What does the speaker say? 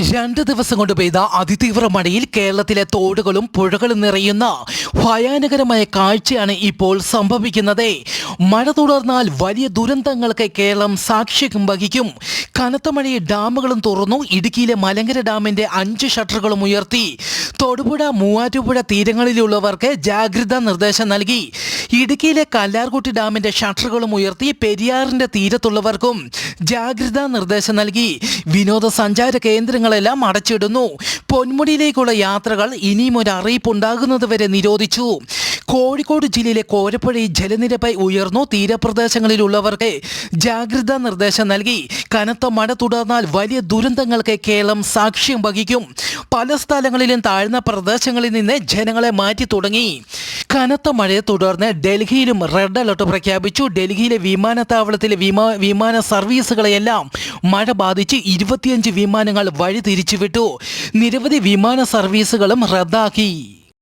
രണ്ട് ദിവസം കൊണ്ട് പെയ്ത അതിതീവ്ര മഴയിൽ കേരളത്തിലെ തോടുകളും പുഴകളും നിറയുന്ന ഭയാനകരമായ കാഴ്ചയാണ് ഇപ്പോൾ സംഭവിക്കുന്നത്. മഴ തുടർന്നാൽ വലിയ ദുരന്തങ്ങൾക്ക് കേരളം സാക്ഷ്യം വഹിക്കും. കനത്ത മഴയെ ഡാമുകളും തുറന്നു. ഇടുക്കിയിലെ മലങ്കര ഡാമിന്റെ അഞ്ച് ഷട്ടറുകളും ഉയർത്തി. തൊടുപുഴ മൂവാറ്റുപുഴ തീരങ്ങളിലുള്ളവർക്ക് ജാഗ്രതാ നിർദ്ദേശം നൽകി. ഇടുക്കിയിലെ കല്ലാർകുട്ടി ഡാമിന്റെ ഷട്ടറുകളും ഉയർത്തി. പെരിയാറിന്റെ തീരത്തുള്ളവർക്കും ജാഗ്രതാ നിർദ്ദേശം നൽകി. വിനോദസഞ്ചാര കേന്ദ്രങ്ങളെല്ലാം അടച്ചിടുന്നു. പൊന്മുടിയിലേക്കുള്ള യാത്രകൾ ഇനിയും ഒരു അറിയിപ്പ് ഉണ്ടാകുന്നതുവരെ നിരോധിച്ചു. കോഴിക്കോട് ജില്ലയിലെ കോരപ്പുഴയിൽ ജലനിരപ്പ് ഉയർന്നു. തീരപ്രദേശങ്ങളിലുള്ളവർക്ക് ജാഗ്രതാ നിർദ്ദേശം നൽകി. കനത്ത മഴ തുടർന്നാൽ വലിയ ദുരന്തങ്ങൾക്ക് കേരളം സാക്ഷ്യം വഹിക്കും. പല സ്ഥലങ്ങളിലും താഴ്ന്ന പ്രദേശങ്ങളിൽ നിന്ന് ജനങ്ങളെ മാറ്റി തുടങ്ങി. കനത്ത മഴയെ തുടർന്ന് ഡൽഹിയിലും റെഡ് അലർട്ട് പ്രഖ്യാപിച്ചു. ഡൽഹിയിലെ വിമാനത്താവളത്തിലെ വിമാ വിമാന സർവീസുകളെയെല്ലാം മഴ ബാധിച്ച് ഇരുപത്തിയഞ്ച് വിമാനങ്ങൾ വഴി തിരിച്ചുവിട്ടു നിരവധി വിമാന സർവീസുകളും റദ്ദാക്കി.